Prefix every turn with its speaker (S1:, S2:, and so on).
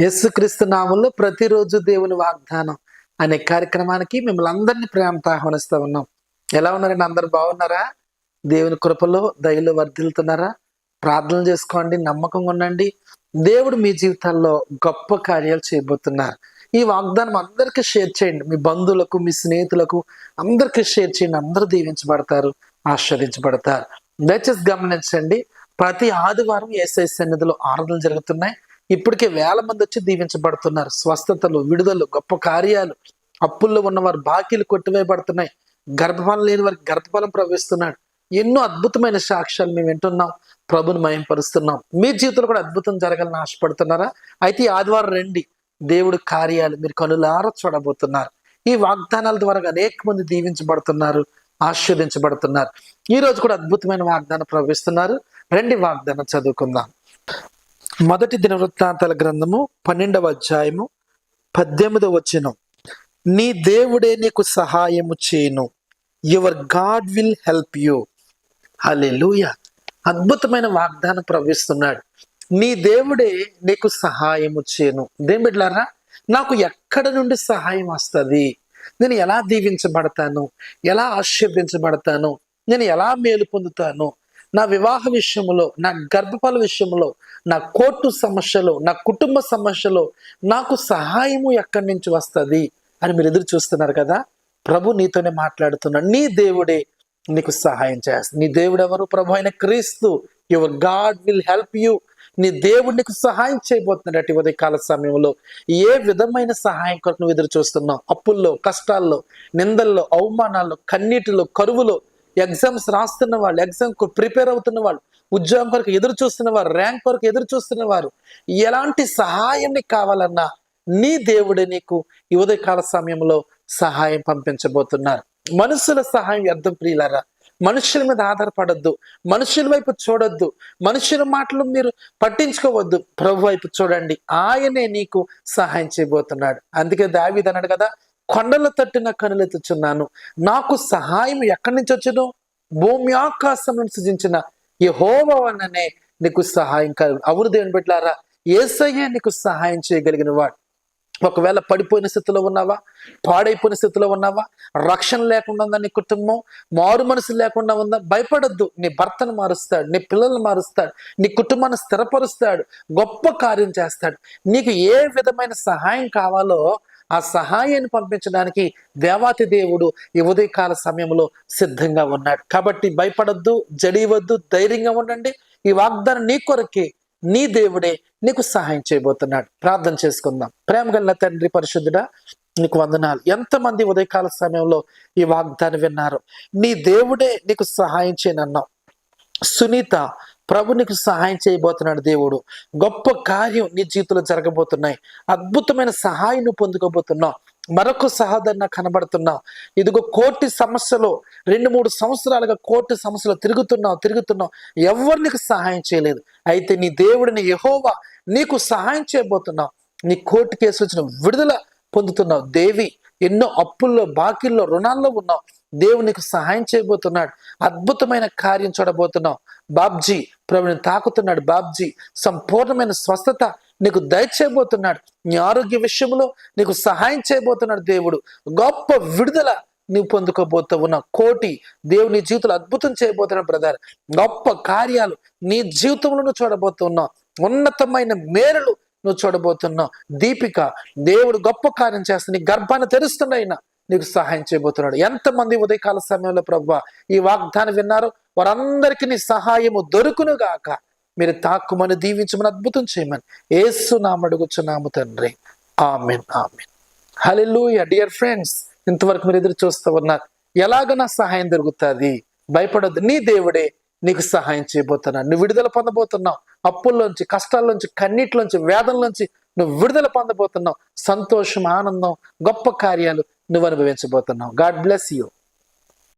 S1: యేసుక్రీస్తు నామంలో ప్రతిరోజు దేవుని వాగ్దానం అనే కార్యక్రమానికి మిమ్మల్ని అందరినీ ప్రేమతో ఆహ్వానిస్తూ ఉన్నాం. ఎలా ఉన్నారండి? అందరు బాగున్నారా? దేవుని కృపలో దయలో వర్ధిల్తున్నారా ప్రార్థన చేసుకోండి నమ్మకంగా ఉండండి. దేవుడు మీ జీవితాల్లో గొప్ప కార్యాలు చేయబోతున్నారు. ఈ వాగ్దానం అందరికీ షేర్ చేయండి. మీ బంధువులకు మీ స్నేహితులకు అందరికీ షేర్ చేయండి. అందరూ దీవించబడతారు ఆస్వాదించబడతారు దయచేసి గమనించండి ప్రతి ఆదివారం ఏసఐ సన్నిధిలో ఆరాధనలు జరుగుతున్నాయి. ఇప్పటికే వేల మంది వచ్చి దీవించబడుతున్నారు. స్వస్థతలు విడుదలు గొప్ప కార్యాలు. అప్పుల్లో ఉన్నవారు బాకీలు కొట్టివేయబడుతున్నాయి. గర్భఫలం లేని వారికి గర్భఫలం ప్రవేశిస్తున్నాడు ఎన్నో అద్భుతమైన సాక్ష్యాలు మేము వింటున్నాం. ప్రభుని మయంపరుస్తున్నాం మీ జీవితంలో కూడా అద్భుతం జరగాలని ఆశపడుతున్నారా? అయితే ఈ ఆదివారం రండి. దేవుడి కార్యాలు మీరు కనులార చూడబోతున్నారు. ఈ వాగ్దానాల ద్వారా అనేక మంది దీవించబడుతున్నారు ఆస్వాదించబడుతున్నారు ఈ రోజు కూడా అద్భుతమైన వాగ్దానం ప్రవేశిస్తున్నారు రండి వాగ్దానం చదువుకుందాం. మొదటి దినవృత్తాంతాల గ్రంథము పన్నెండవ అధ్యాయము పద్దెనిమిదవ వచనం. నీ దేవుడే నీకు సహాయము చేయను. Your God will help you hallelujah అద్భుతమైన వాగ్దానం ప్రవేశిస్తున్నాడు నీ దేవుడే నీకు సహాయము చేయను. దేమిట్లారా నాకు ఎక్కడ నుండి సహాయం వస్తుంది? నేను ఎలా దీవించబడతాను? ఎలా ఆశీర్వించబడతాను నేను ఎలా మేలు పొందుతాను? నా వివాహ విషయంలో నా గర్భఫల విషయంలో నా కోర్టు సమస్యలో నా కుటుంబ సమస్యలో నాకు సహాయము ఎక్కడి నుంచి వస్తుంది అని మీరు ఎదురు చూస్తున్నారు కదా? ప్రభు నీతోనే మాట్లాడుతున్నాడు నీ దేవుడే నీకు సహాయం చేస్తాడు. నీ దేవుడు ఎవరు ప్రభు అయిన క్రీస్తు. Your God will help you. నీ దేవుడు నీకు సహాయం చేయబోతున్నాడు ఉదయ కాల సమయంలో. ఏ విధమైన సహాయం కొరకు నువ్వు ఎదురు చూస్తున్నావు? అప్పుల్లో కష్టాల్లో నిందల్లో అవమానాల్లో కన్నీటిలో కరువులో ఎగ్జామ్స్ రాస్తున్న వాళ్ళు ఎగ్జామ్ ప్రిపేర్ అవుతున్న వాళ్ళు ఉద్యోగం కొరకు ఎదురు చూస్తున్న వారు ర్యాంక్ కొరకు ఎదురు చూస్తున్న వారు ఎలాంటి సహాయం నీకు కావాలన్నా నీ దేవుడే నీకు ఈ ఉదయకాల సమయంలో సహాయం పంపించబోతున్నారు. మనుషుల సహాయం వ్యర్థం ప్రియులరా. మనుషుల మీద ఆధారపడద్దు. మనుషుల వైపు చూడొద్దు. మనుషుల మాటలు మీరు పట్టించుకోవద్దు. ప్రభు వైపు చూడండి. ఆయనే నీకు సహాయం చేయబోతున్నాడు. అందుకే దావిదన్నాడు కదా కొండల తట్టిన కనులెత్తుచున్నాను. నాకు సహాయం ఎక్కడి నుంచి వచ్చును? భూమి ఆకాశం సృజించిన యహోవననే నీకు సహాయం కలుగు. అవును దేవుని పెట్టారా ఏసయ్యే నీకు సహాయం చేయగలిగిన వాడు. ఒకవేళ పడిపోయిన స్థితిలో ఉన్నావా? పాడైపోయిన స్థితిలో ఉన్నావా? రక్షణ లేకుండా ఉందా నీ కుటుంబం? మారు మనసు లేకుండా ఉందా? భయపడద్దు. నీ భర్తను మారుస్తాడు నీ పిల్లల్ని మారుస్తాడు నీ కుటుంబాన్ని స్థిరపరుస్తాడు గొప్ప కార్యం చేస్తాడు. నీకు ఏ విధమైన సహాయం కావాలో ఆ సహాయాన్ని పంపించడానికి దేవాతి దేవుడు ఈ ఉదయకాల సమయంలో సిద్ధంగా ఉన్నాడు. కాబట్టి భయపడద్దు జడివద్దు ధైర్యంగా ఉండండి. ఈ వాగ్దానం నీ కొరకే నీ దేవుడే నీకు సహాయం చేయబోతున్నాడు. ప్రార్థన చేసుకుందాం. ప్రేమ గల తండ్రి పరిశుద్ధుడా నీకు వందనాలు. ఎంతమంది ఉదయకాల సమయంలో ఈ వాగ్దానం విన్నారు? నీ దేవుడే నీకు సహాయం చేయనన్నావు. సునీత ప్రభు నీకు సహాయం చేయబోతున్నాడు దేవుడు. గొప్ప కార్యం నీ జీవితంలో జరగబోతున్నాయి. అద్భుతమైన సహాయం నువ్వు పొందుకోబోతున్నావు. మరొక సహోదరణ కనబడుతున్నావు. ఇదిగో కోటి సమస్యలో రెండు మూడు సంవత్సరాలుగా కోటి సమస్యలు తిరుగుతున్నావు తిరుగుతున్నావు. ఎవరు నీకు సహాయం చేయలేదు. అయితే నీ దేవుడిని యహోవా నీకు సహాయం చేయబోతున్నావు. నీ కోర్టు కేసు వచ్చిన విడుదల పొందుతున్నావు. దేవి ఎన్నో అప్పుల్లో బాకీల్లో రుణాల్లో ఉన్నావు. దేవునికి సహాయం చేయబోతున్నాడు. అద్భుతమైన కార్యం చూడబోతున్నావు. బాబ్జీ ప్రభుని తాకుతున్నాడు. బాబ్జీ సంపూర్ణమైన స్వస్థత నీకు దయచేయబోతున్నాడు నీ ఆరోగ్య విషయంలో నీకు సహాయం చేయబోతున్నాడు దేవుడు. గొప్ప విడుదల నువ్వు పొందుకోబోతూ ఉన్న కోటి దేవుని జీవితంలో అద్భుతం చేయబోతున్నాడు బ్రదర్. గొప్ప కార్యాలు నీ జీవితంలో నువ్వు చూడబోతున్నావు. ఉన్నతమైన మేరలు నువ్వు చూడబోతున్నావు. దీపిక దేవుడు గొప్ప కార్యం చేస్తుంది నీ గర్భాన్ని తెరుస్తున్నాయినా నీకు సహాయం చేయబోతున్నాడు. ఎంతమంది ఉదయకాల సమయంలో ప్రభు ఈ వాగ్దానం విన్నారు? వారందరికీ నీ సహాయము దొరుకును గాక మీరు తాక్కుమని దీవించమని అద్భుతం చేయమని ఏసు నామడుగుచున్నాము తండ్రి. Amen amen. Hallelujah dear friends ఇంతవరకు మీరు ఎదురు చూస్తూ ఉన్నారు. ఎలాగ నా సహాయం దొరుకుతుంది? భయపడొద్దు. నీ దేవుడే నీకు సహాయం చేయబోతున్నాను నువ్వు విడుదల పొందబోతున్నావు అప్పుల్లోంచి కష్టాల్లోంచి కన్నీటిలోంచి వేదనలోంచి నువ్వు విడుదల పొందబోతున్నావు. సంతోషం ఆనందం గొప్ప కార్యాలు నువ్వు అనుభవించబోతున్నావు. God bless you